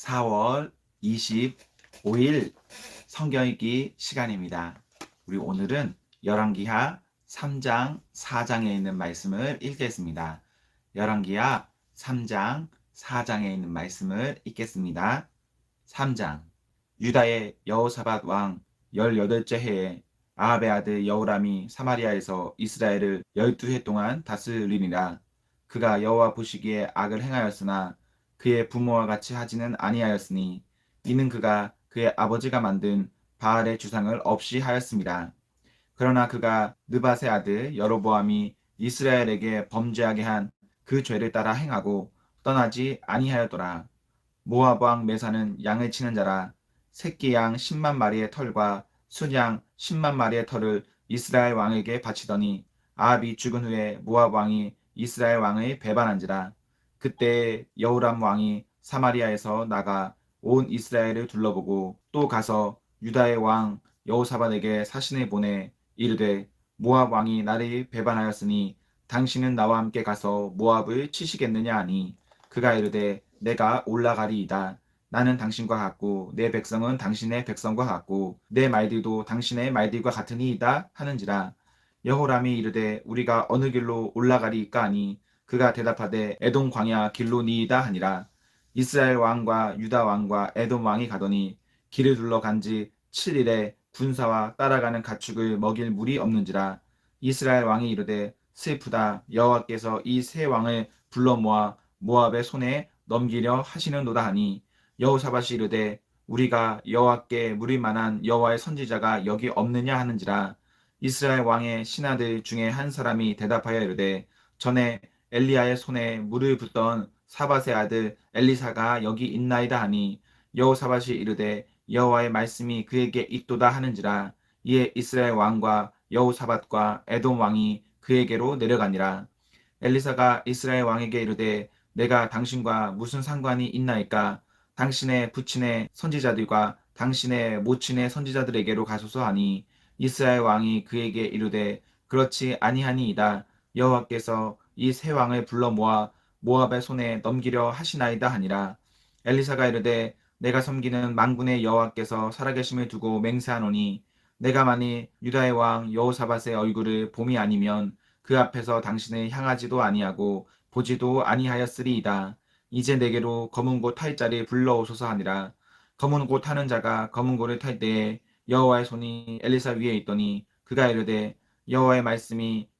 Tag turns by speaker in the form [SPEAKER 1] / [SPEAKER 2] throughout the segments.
[SPEAKER 1] 4월 25일 성경 읽기 시간입니다. 우리 오늘은 열왕기하 3장 4장에 있는 말씀을 읽겠습니다. 열왕기하 3장 4장에 있는 말씀을 읽겠습니다. 3장 유다의 여호사밧 왕 18째 해에 아합의 아들 여호람이 사마리아에서 이스라엘을 12해 동안 다스리니라. 그가 여호와 보시기에 악을 행하였으나 그의 부모와 같이 하지는 아니하였으니 이는 그가 그의 아버지가 만든 바알의 주상을 없이 하였습니다. 그러나 그가 느밧의 아들 여로보암이 이스라엘에게 범죄하게 한 그 죄를 따라 행하고 떠나지 아니하였더라. 모압 왕 메사는 양을 치는 자라 새끼 양 10만 마리의 털과 순양 10만 마리의 털을 이스라엘 왕에게 바치더니 아합이 죽은 후에 모압 왕이 이스라엘 왕의 배반한지라 그때 여호람 왕이 사마리아에서 나가 온 이스라엘을 둘러보고 또 가서 유다의 왕 여호사밧에게 사신을 보내 이르되 모압 왕이 나를 배반하였으니 당신은 나와 함께 가서 모압을 치시겠느냐 하니? 그가 이르되 내가 올라가리이다. 나는 당신과 같고 내 백성은 당신의 백성과 같고 내 말들도 당신의 말들과 같으니이다 하는지라. 여호람이 이르되 우리가 어느 길로 올라가리이까 하니 그가 대답하되 에돔 광야 길로니이다 하니라. 이스라엘 왕과 유다 왕과 에돔 왕이 가더니 길을 둘러 간지 7일에 군사와 따라가는 가축을 먹일 물이 없는지라. 이스라엘 왕이 이르되 슬프다. 여호와께서 이 세 왕을 불러 모아 모압의 손에 넘기려 하시는도다 하니 여호사밧이 이르되 우리가 여호와께 물을 만한 여호와의 선지자가 여기 없느냐 하는지라. 이스라엘 왕의 신하들 중에 한 사람이 대답하여 이르되 전에 엘리야의 손에 물을 붓던 사밧의 아들 엘리사가 여기 있나이다 하니 여호사밧이 이르되 여호와의 말씀이 그에게 있도다 하는지라 이에 이스라엘 왕과 여호사밧과 에돔 왕이 그에게로 내려가니라. 엘리사가 이스라엘 왕에게 이르되 내가 당신과 무슨 상관이 있나이까? 당신의 부친의 선지자들과 당신의 모친의 선지자들에게로 가소서 하니 이스라엘 왕이 그에게 이르되 그렇지 아니하니이다. 여호와께서 이 세 왕을 불러 모아 모압의 손에 넘기려 하시나이다 하니라. 엘리사가 이르되 내가 섬기는 만군의 여호와께서 살아계심을 두고 맹세하노니 내가 만일 유다의 왕 여호사밧의 얼굴을 봄이 아니면 그 앞에서 당신을 향하지도 아니하고 보지도 아니하였으리이다. 이제 내게로 검은 곳탈 자를 불러오소서 하니라. 검은 곳 타는 자가 검은 곳을 탈 때에 여호와의 손이 엘리사 위에 있더니 그가 이르되 여호와의 말씀이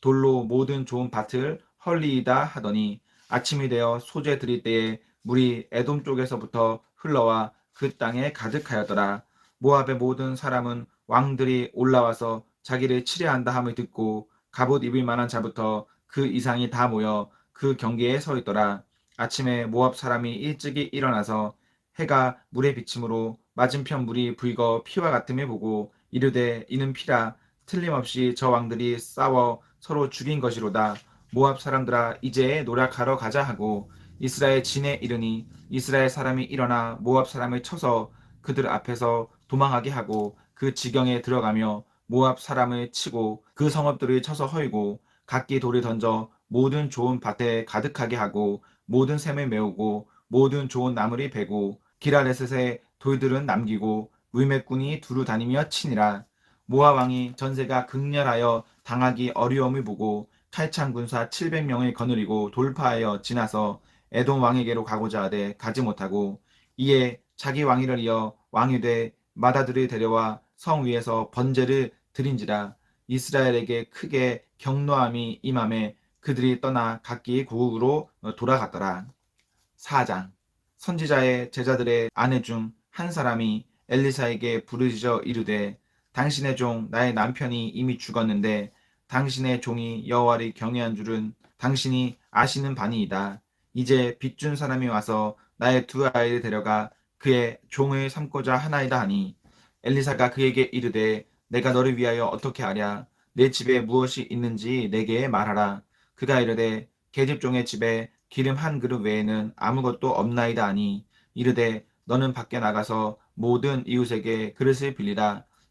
[SPEAKER 1] 돌로 모든 좋은 밭을 헐리이다 하더니 아침이 되어 소재 들일 때에 물이 에돔 쪽에서부터 흘러와 그 땅에 가득하였더라. 모압의 모든 사람은 왕들이 올라와서 자기를 치려한다 함을 듣고 갑옷 입을 만한 자부터 그 이상이 다 모여 그 경계에 서 있더라. 아침에 모압 사람이 일찍이 일어나서 해가 물의 비침으로 맞은편 물이 붉어 피와 같음을 보고 이르되 이는 피라. 틀림없이 저 왕들이 싸워 서로 죽인 것이로다. 모압 사람들아 이제 노력하러 가자 하고 이스라엘 진에 이르니 이스라엘 사람이 일어나 모압 사람을 쳐서 그들 앞에서 도망하게 하고 그 지경에 들어가며 모압 사람을 치고 그 성읍들을 쳐서 헐고 각기 돌을 던져 모든 좋은 밭에 가득하게 하고 모든 샘을 메우고 모든 좋은 나무를 베고 기라레셋의 돌들은 남기고 물매꾼이 두루 다니며 치니라 모압 왕이 전세가 극렬하여 당하기 어려움을 보고 칼창 군사 700명을 거느리고 돌파하여 지나서 에돔 왕에게로 가고자 하되 가지 못하고 이에 자기 왕위를 이어 왕이 돼 마다들을 데려와 성 위에서 번제를 드린지라 이스라엘에게 크게 경노함이 임함에 그들이 떠나 각기 고국으로 돌아갔더라. 4장 선지자의 제자들의 아내 중 한 사람이 엘리사에게 부르짖어 이르되 당신의 종 나의 남편이 이미 죽었는데 당신의 종이 여호와를 경외한 줄은 당신이 아시는 바니이다. 이제 빚준 사람이 와서 나의 두 아이를 데려가 그의 종을 삼고자 하나이다 하니 엘리사가 그에게 이르되 내가 너를 위하여 어떻게 하랴? 내 집에 무엇이 있는지 내게 말하라. 그가 이르되 계집종의 집에 기름 한 그릇 외에는 아무것도 없나이다 하니 이르되 너는 밖에 나가서 모든 이웃에게 그릇을 빌리라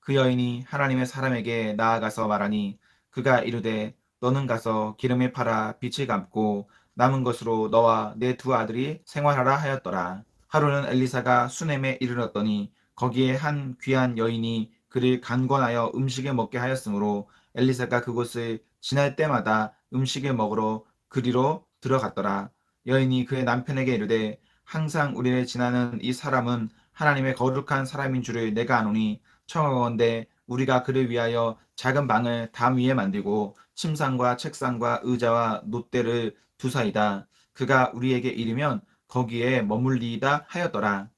[SPEAKER 1] 그 여인이 하나님의 사람에게 나아가서 말하니 그가 이르되 너는 가서 기름을 팔아 빛을 감고 남은 것으로 너와 내 두 아들이 생활하라 하였더라 하루는 엘리사가 수넴에 이르렀더니 거기에 한 귀한 여인이 그를 간권하여 음식을 먹게 하였으므로 엘리사가 그곳을 지날 때마다 음식을 먹으러 그리로 들어갔더라. 여인이 그의 남편에게 이르되 항상 우리를 지나는 이 사람은 하나님의 거룩한 사람인 줄을 내가 아노니 청하건대 우리가 그를 위하여 작은 방을 담 위에 만들고 침상과 책상과 의자와 놋대를 두사이다. 그가 우리에게 이르면 거기에 머물리이다 하였더라.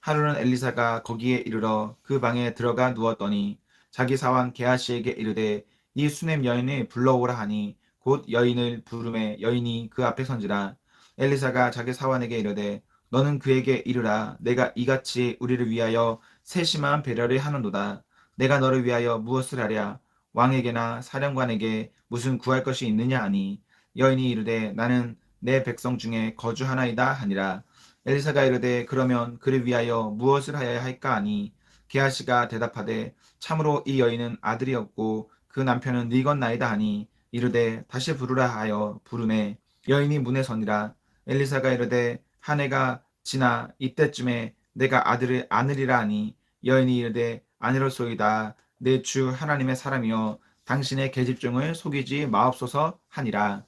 [SPEAKER 1] 하루는 엘리사가 거기에 이르러 그 방에 들어가 누웠더니 자기 사원 게하시에게 이르되 이 수넴 여인을 불러오라 하니 곧 여인을 부르매 여인이 그 앞에 선지라 엘리사가 자기 사원에게 이르되 너는 그에게 이르라 내가 이같이 우리를 위하여 세심한 배려를 하는도다. 내가 너를 위하여 무엇을 하랴? 왕에게나 사령관에게 무슨 구할 것이 있느냐 하니? 여인이 이르되 나는 내 백성 중에 거주 하나이다 하니라. 엘리사가 이르되 그러면 그를 위하여 무엇을 하여야 할까 하니? 게하시가 대답하되 참으로 이 여인은 아들이 없고 그 남편은 늙었나이다 하니 이르되 다시 부르라 하여 부르매 여인이 문에 서니라. 엘리사가 이르되 한 해가 지나 이때쯤에 내가 아들을 안으리라 하니 여인이 이르되 아니로소이다. 내 주 하나님의 사람이여 당신의 계집종을 속이지 마옵소서 하니라.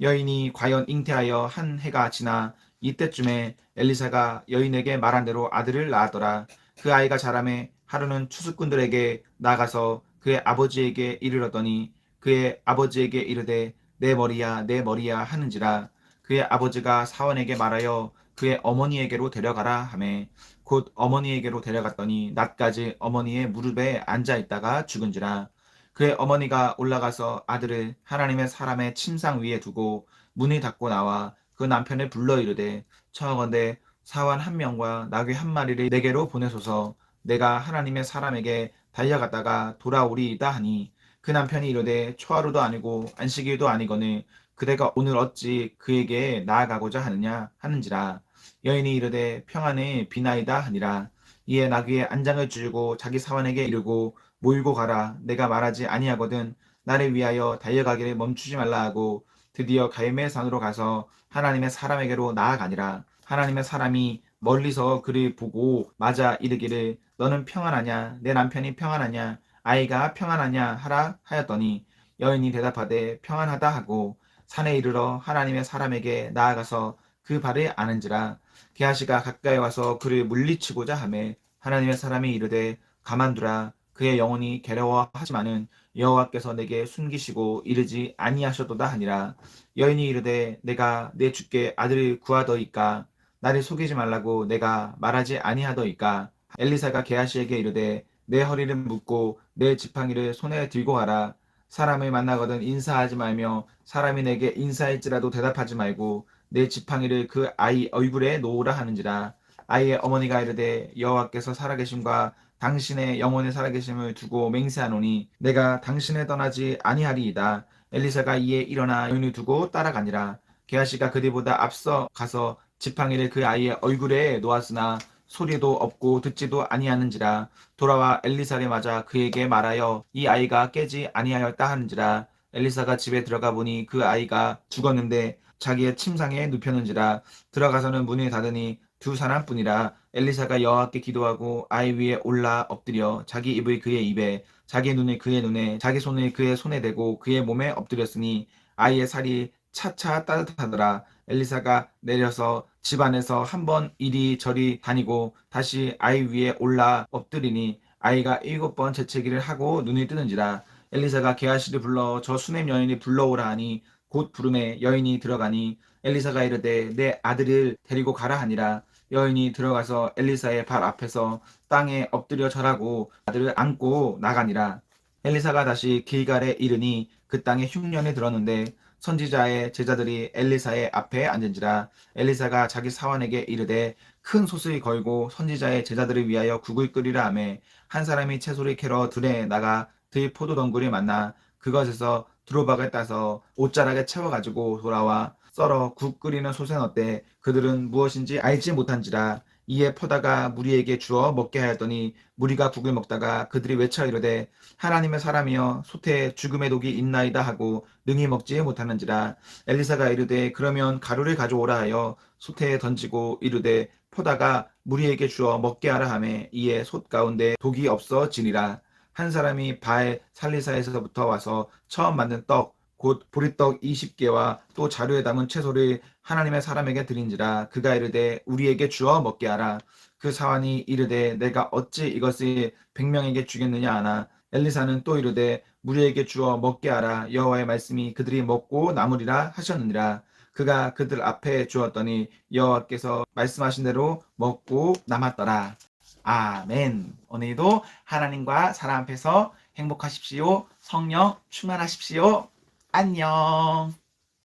[SPEAKER 1] 여인이 과연 잉태하여 한 해가 지나 이때쯤에 엘리사가 여인에게 말한 대로 아들을 낳았더라. 그 아이가 자라매 하루는 추수꾼들에게 나가서 그의 아버지에게 이르렀더니 그의 아버지에게 이르되 내 머리야 내 머리야 하는지라. 그의 아버지가 사원에게 말하여 그의 어머니에게로 데려가라 하매 곧 어머니에게로 데려갔더니 낮까지 어머니의 무릎에 앉아 있다가 죽은지라. 그의 어머니가 올라가서 아들을 하나님의 사람의 침상 위에 두고 문을 닫고 나와 그 남편을 불러 이르되 청하건대 사원 한 명과 나귀 한 마리를 내게로 보내소서. 내가 하나님의 사람에게 달려갔다가 돌아오리이다 하니. 그 남편이 이르되 초하루도 아니고 안식일도 아니거늘 그대가 오늘 어찌 그에게 나아가고자 하느냐 하는지라. 여인이 이르되 평안에 비나이다 하니라. 이에 나귀의 안장을 주고 자기 사원에게 이르고 모이고 가라. 내가 말하지 아니하거든 나를 위하여 달려가기를 멈추지 말라 하고 드디어 갈멜 산으로 가서 하나님의 사람에게로 나아가니라. 하나님의 사람이 멀리서 그를 보고 맞아 이르기를 너는 평안하냐? 내 남편이 평안하냐? 아이가 평안하냐? 하라 하였더니 여인이 대답하되 평안하다 하고 산에 이르러 하나님의 사람에게 나아가서 그 발을 아는지라 게하시가 가까이 와서 그를 물리치고자 하매 하나님의 사람이 이르되 가만두라 그의 영혼이 괴로워하지만은 여호와께서 내게 숨기시고 이르지 아니하셨도다 하니라. 여인이 이르되 내가 내 주께 아들을 구하더이까? 나를 속이지 말라고 내가 말하지 아니하더이까? 엘리사가 게하시에게 이르되 내 허리를 묶고 내 지팡이를 손에 들고 가라 사람을 만나거든 인사하지 말며 사람이 내게 인사할지라도 대답하지 말고 내 지팡이를 그 아이 얼굴에 놓으라 하는지라 아이의 어머니가 이르되 여호와께서 살아계심과 당신의 영혼의 살아계심을 두고 맹세하노니 내가 당신을 떠나지 아니하리이다. 엘리사가 이에 일어나 여인을 두고 따라가니라. 게하시가 그들보다 앞서 가서 지팡이를 그 아이의 얼굴에 놓았으나 소리도 없고 듣지도 아니하는지라 돌아와 엘리사를 맞아 그에게 말하여 이 아이가 깨지 아니하였다 하는지라 엘리사가 집에 들어가 보니 그 아이가 죽었는데 자기의 침상에 눕혔는지라 들어가서는 문을 닫으니 두 사람뿐이라 엘리사가 여호와께 기도하고 아이 위에 올라 엎드려 자기 입을 그의 입에 자기 눈을 그의 눈에 자기 손을 그의 손에 대고 그의 몸에 엎드렸으니 아이의 살이 차차 따뜻하더라. 엘리사가 내려서 집 안에서 한번 이리저리 다니고 다시 아이 위에 올라 엎드리니 아이가 일곱 번 재채기를 하고 눈이 뜨는지라. 엘리사가 게하시를 불러 저 수냄 여인이 불러오라 하니 곧 부름에 여인이 들어가니 엘리사가 이르되 내 아들을 데리고 가라 하니라. 여인이 들어가서 엘리사의 발 앞에서 땅에 엎드려 절하고 아들을 안고 나가니라. 엘리사가 다시 길갈에 이르니 그 땅에 흉년이 들었는데 선지자의 제자들이 엘리사의 앞에 앉은지라 엘리사가 자기 사원에게 이르되 큰 솥을 걸고 선지자의 제자들을 위하여 국을 끓이라 하매 한 사람이 채소를 캐러 들에 나가 들 포도 덩굴을 만나 그것에서 두로박을 따서 옷자락에 채워가지고 돌아와 썰어 국 끓이는 솥에 넣되 그들은 무엇인지 알지 못한지라 이에 퍼다가 무리에게 주어 먹게 하였더니 무리가 국을 먹다가 그들이 외쳐 이르되 하나님의 사람이여 솥에 죽음의 독이 있나이다 하고 능히 먹지 못하는지라. 엘리사가 이르되 그러면 가루를 가져오라 하여 솥에 던지고 이르되 포다가 무리에게 주어 먹게 하라 하매 이에 솥 가운데 독이 없어지니라. 한 사람이 바알 살리사에서부터 와서 처음 만든 떡 곧 보리떡 20개와 또 자루에 담은 채소를 하나님의 사람에게 드린지라. 그가 이르되 우리에게 주어 먹게 하라. 그 사환이 이르되 내가 어찌 이것을 백명에게 주겠느냐 하나. 엘리사는 또 이르되 무리에게 주어 먹게 하라. 여호와의 말씀이 그들이 먹고 남으리라 하셨느니라. 그가 그들 앞에 주었더니 여호와께서 말씀하신 대로 먹고 남았더라. 아멘. 오늘도 하나님과 사람 앞에서 행복하십시오. 성령 충만하십시오. 안녕